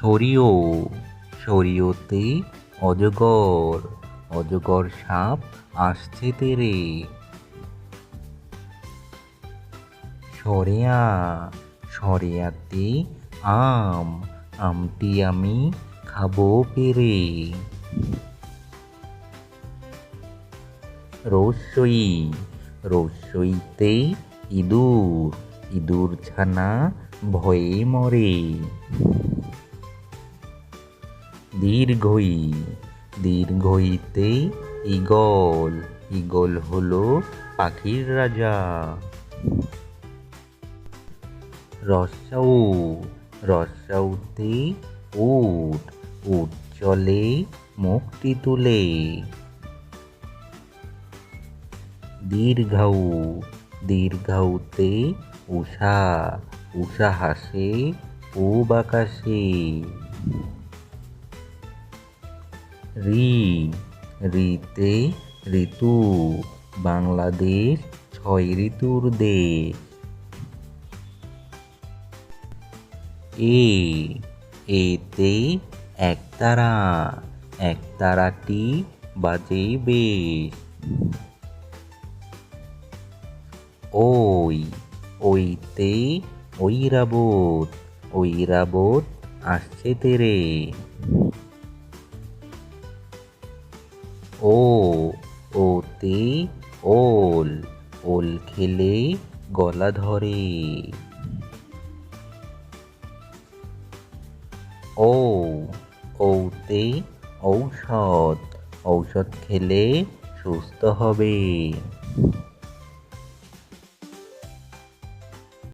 সরিও সরিওতে অজগর অজগর সাপ আসছে তেরে। সরেয়া, সরেয়াতে আম, আমটি আমি খাব পেরে। রসই রসইতে ইঁদুর ইঁদুর ছানা ভয়ে মরে। দীর্ঘই, দীর্ঘইতে ইগল ইগল হলো পাখির রাজা। রসাউ, রসাউতে উট উট চলে মুখটি তুলে। দীর্ঘাউ, দীর্ঘাউতে উষা উষা হাসে পূব আকাশে রি, রিতে ঋতু, বাংলাদেশ ছয় ঋতুর দেশ। এ, এতে একতারা একতারাটি বাজে বেশ। ওই, ওইতে ঐরাবত ঐরাবত আসছে তেরে। ও ওতে ওল ওল খেলে গলা ধরে। ও ওতে ঔষধ ঔষধ খেলে সুস্থ হবে।